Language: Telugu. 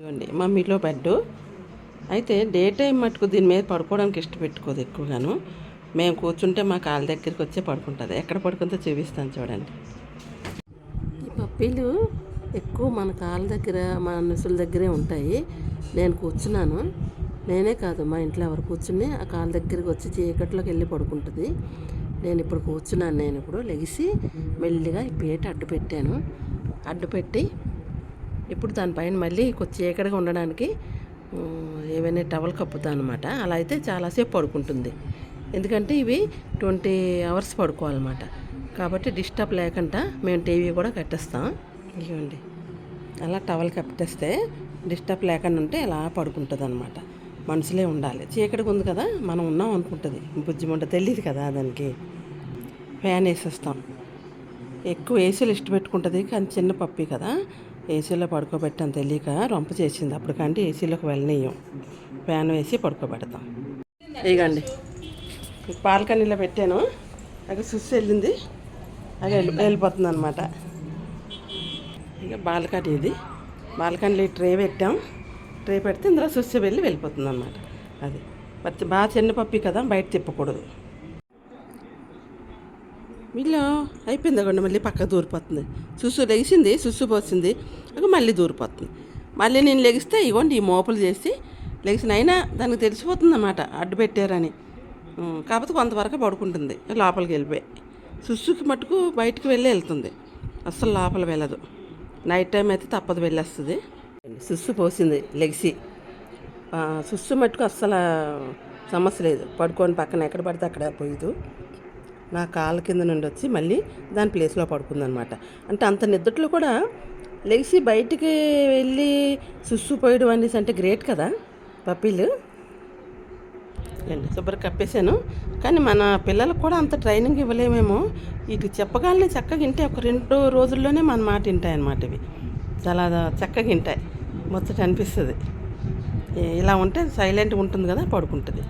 ఇవ్వండి మమ్మీలో బెడ్ అయితే డే టైం మటుకు దీని మీద పడుకోవడానికి ఇష్టపెట్టుకోదు ఎక్కువగాను. మేము కూర్చుంటే మా కాళ్ళ దగ్గరికి వచ్చే పడుకుంటుంది. ఎక్కడ పడుకుందో చూపిస్తాను చూడండి. ఈ పప్పీలు ఎక్కువ మన కాళ్ళ దగ్గర మన నుసుల దగ్గరే ఉంటాయి. నేను కూర్చున్నాను. నేనే కాదు మా ఇంట్లో ఎవరు కూర్చుని ఆ కాళ్ళ దగ్గరికి వచ్చి చీకట్లోకి వెళ్ళి పడుకుంటుంది. నేను ఇప్పుడు కూర్చున్నాను నేను ఇప్పుడు లెగిసి మెల్లిగా ఈ పీట అడ్డు పెట్టాను. అడ్డు పెట్టి ఇప్పుడు దానిపైన మళ్ళీ కొంచెం చీకటిగా ఉండడానికి ఏవైనా టవల్ కప్పుతాను అనమాట అలా అయితే చాలాసేపు పడుకుంటుంది. ఎందుకంటే ఇవి ట్వంటీ అవర్స్ పడుకోవాలన్నమాట. కాబట్టి డిస్టర్బ్ లేకుండా మేము టీవీ కూడా కట్టేస్తాం. ఇవ్వండి అలా టవల్ కట్టేస్తే డిస్టర్బ్ లేకుండా ఉంటే ఇలా పడుకుంటుంది అనమాట మనుషులే ఉండాలి. చీకటిగా ఉంది కదా మనం ఉన్నాం అనుకుంటుంది. బుజ్జిమంట తెలియదు కదా దానికి. ఫ్యాన్ వేసేస్తాం. ఎక్కువ ఏసీలు ఇష్టపెట్టుకుంటుంది కానీ చిన్న పప్పి కదా. ఏసీలో పడుకోబెట్టాను తెలియక రొంప చేసింది. అప్పుడు కంటే ఏసీలోకి వెళ్ళనీయం. ఫ్యాన్ వేసి పడుకోబెడతాం. ఇగండి పాలకన్నీలో పెట్టాను. అక్కడ సుస్సు వెళ్ళింది. అది వెళ్ళి వెళ్ళిపోతుంది అనమాట ఇక బాల్కనీ ఇది. బాల్కనీలో ట్రే పెట్టాం. ట్రే పెడితే ఇందులో సుస్సు వెళ్ళి వెళ్ళిపోతుంది అనమాట అది. బాగా చిన్న పప్పి కదా బయట తిప్పకూడదు. వీళ్ళు అయిపోయింది అక్కడ మళ్ళీ పక్క దూరిపోతుంది. సుస్సు లెగిసింది సుస్సు పోసింది అక్కడ మళ్ళీ దూరిపోతుంది. మళ్ళీ నేను లెగిస్తే ఇవ్వండి ఈ మోపులు చేసి లెగిసిన అయినా దానికి తెలిసిపోతుంది అన్నమాట అడ్డు పెట్టారని. కాకపోతే కొంతవరకు పడుకుంటుంది లోపలికి వెళ్ళిపోయి. సుస్సుకి మటుకు బయటికి వెళ్ళి వెళ్తుంది. అస్సలు లోపల వెళ్ళదు. నైట్ టైం అయితే తప్పదు వెళ్ళేస్తుంది. సుస్సు పోసింది లెగిసి. సుస్సు మట్టుకు అస్సలు సమస్య లేదు. పడుకొని పక్కన ఎక్కడ పడితే అక్కడ పోయదు. నా కాళ్ళ కింద నుండి వచ్చి మళ్ళీ దాని ప్లేస్లో పడుకుందనమాట అంటే అంత నిద్రలో కూడా లేచి బయటికి వెళ్ళి సుస్సు పోయడం అనేసి అంటే గ్రేట్ కదా పప్పీలు. ఏంటి? శుభ్రం కప్పేశాను. కానీ మన పిల్లలకు కూడా అంత ట్రైనింగ్ ఇవ్వలేమేమో. ఇటు చెప్పగానే చక్కగా వింటే ఒక రెండు రోజుల్లోనే మన మాట వింటాయి అన్నమాట ఇవి. చాలా చక్కగా వింటాయి. ముచ్చట అనిపిస్తుంది. ఇలా ఉంటే సైలెంట్గా ఉంటుంది కదా పడుకుంటుంది.